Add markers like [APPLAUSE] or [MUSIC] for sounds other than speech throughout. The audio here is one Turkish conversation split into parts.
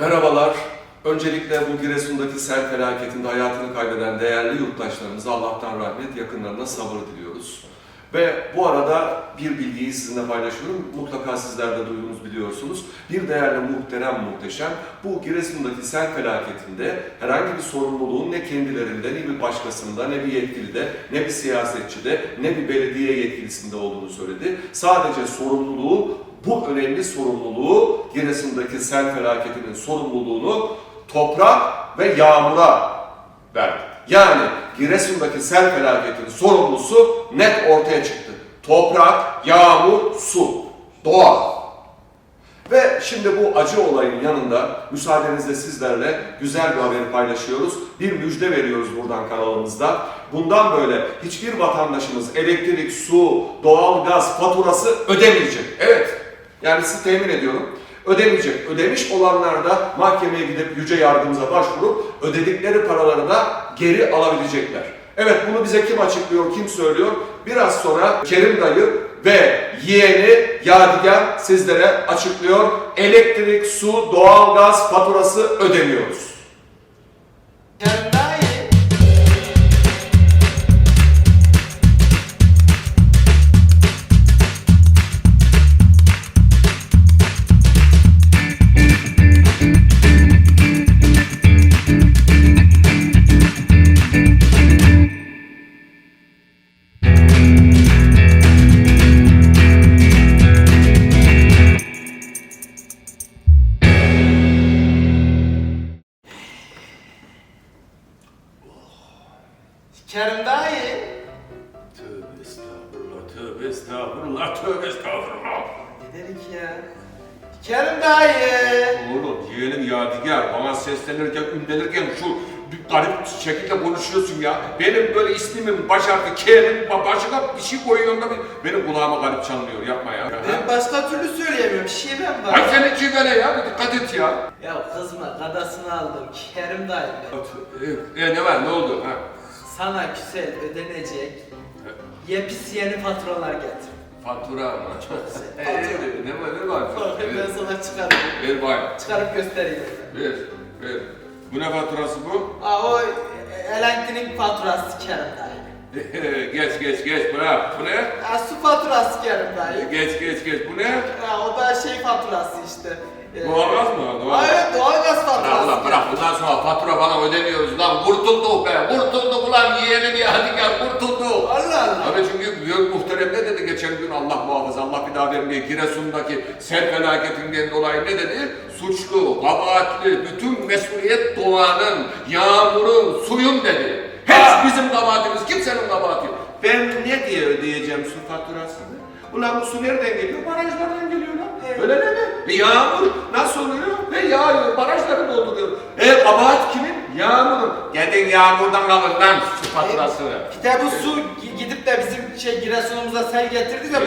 Merhabalar. Öncelikle bu Giresun'daki sel felaketinde hayatını kaybeden değerli yurttaşlarımıza Allah'tan rahmet, yakınlarına sabır diliyoruz. Ve bu arada bir bilgiyi sizinle paylaşıyorum. Mutlaka sizler de duydunuz biliyorsunuz. Bir değerli muhterem muhteşem bu Giresun'daki sel felaketinde herhangi bir sorumluluğun ne kendilerinde, ne bir başkasında, ne bir yetkilide, ne bir siyasetçide, ne bir belediye yetkilisinde olduğunu söyledi. Sadece sorumluluğu bu önemli sorumluluğu Giresun'daki sel felaketinin sorumluluğunu toprak ve yağmura verdi. Yani Giresun'daki sel felaketinin sorumlusu net ortaya çıktı. Toprak, yağmur, su, doğa. Ve şimdi bu acı olayın yanında müsaadenizle sizlerle güzel bir haberi paylaşıyoruz. Bir müjde veriyoruz buradan kanalımızda. Bundan böyle hiçbir vatandaşımız elektrik, su, doğal gaz faturası ödemeyecek. Evet. Yani sizi temin ediyorum. Ödemeyecek. Ödemiş olanlar da mahkemeye gidip yüce yardımıza başvurup ödedikleri paraları da geri alabilecekler. Evet bunu bize kim açıklıyor, kim söylüyor? Biraz sonra Kerim dayı ve yeğeni Yadigar sizlere açıklıyor. Elektrik, su, doğalgaz faturası ödemiyoruz. Kendi Kerim dayı. Tövbe estağfurullah, tövbe estağfurullah, tövbe estağfurullah. Ne dedik ya? Kerim dayı. Oğlum yeğenim Yadigar bana seslenirken, ünlenirken şu garip şekilde konuşuyorsun ya. Benim böyle ismimin baş harfi ba- başına bir şey koyuyorsun da benim kulağıma garip çalınıyor. Yapma ya. Ben başka türlü söyleyemiyorum. Şivem Ay var. senin çivele ya, dikkat et ya. Ya kızma kadasını aldım Kerim dayı. ben. E, ne var, ne oldu? Ha? Sana güzel ödenecek yepis yeni faturalar getir. Fatura mı? Çok güzel. [LAUGHS] E, Fatura. ne var, ne var? Bak ben Ver, sana çıkarayım. ver bay. Çıkarıp göstereyim. Ver, ver. Bu ne faturası bu? Aa, o elektrik faturası Kerim dayı. [LAUGHS] geç, geç, geç. Bırak. Bu ne? Aa, su faturası Kerim dayı. Geç, geç, geç. Bu ne? Aa, o da şey faturası işte. Ee, Doğalgaz mı? Doğalgaz. Hayır. Ulan bırak bundan sonra fatura falan ödemiyoruz lan kurtulduk be kurtulduk ulan yeğenim ya hadi gel kurtulduk. Allah Allah. Abi çünkü büyük muhterem ne dedi geçen gün Allah muhafaza Allah bir daha vermeye Giresun'daki sel felaketinden dolayı ne dedi? Suçlu, kabahatli, bütün mesuliyet doğanın, yağmurun, suyun dedi. Hepsi bizim kabahatimiz kimsenin kabahati yok. Ben ne diye ödeyeceğim su faturasını? Ulan bu su nereden geliyor? Barajlardan geliyor lan. Öyle değil mi? E yağmur nasıl oluyor? E yağıyor, barajları dolduruyor. E kabahat kimin? Yağmurun. Gidin yağmurdan alın lan su faturasını. Bir de bu su gi- gidip de bizim şey Giresun'umuza sel getirdi de bu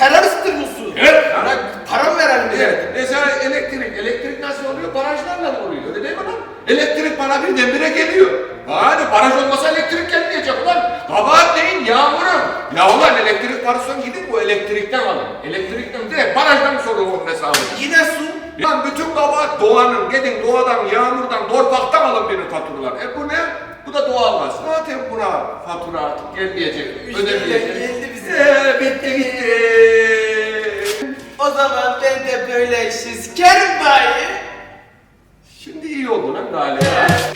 teröristtir bu su. Evet. Bana para mı verelim bize? Evet. Mesela elektrik. Elektrik nasıl oluyor? Barajlarla mı oluyor? Öyle değil mi lan? Elektrik bana birdenbire geliyor. Hadi baraj olmasa elektrik gelmeyecek ulan. Kabahat değil yağmurun. Ya ulan elektrik varsa gidin bu elektrikten alın. Elektrikten direkt barajdan sorun onun hesabını. Yine su. Lan bütün kabahat doğanın, gidin doğadan, yağmurdan, torpaktan alın benim faturalar. E bu ne? Bu da doğalgaz. Zaten buna fatura artık gelmeyecek, ödemeyecek. geldi bize. Ee, bitti gitti. O zaman ben de böyle işsiz Kerim dayı. Şimdi iyi oldu lan galiba.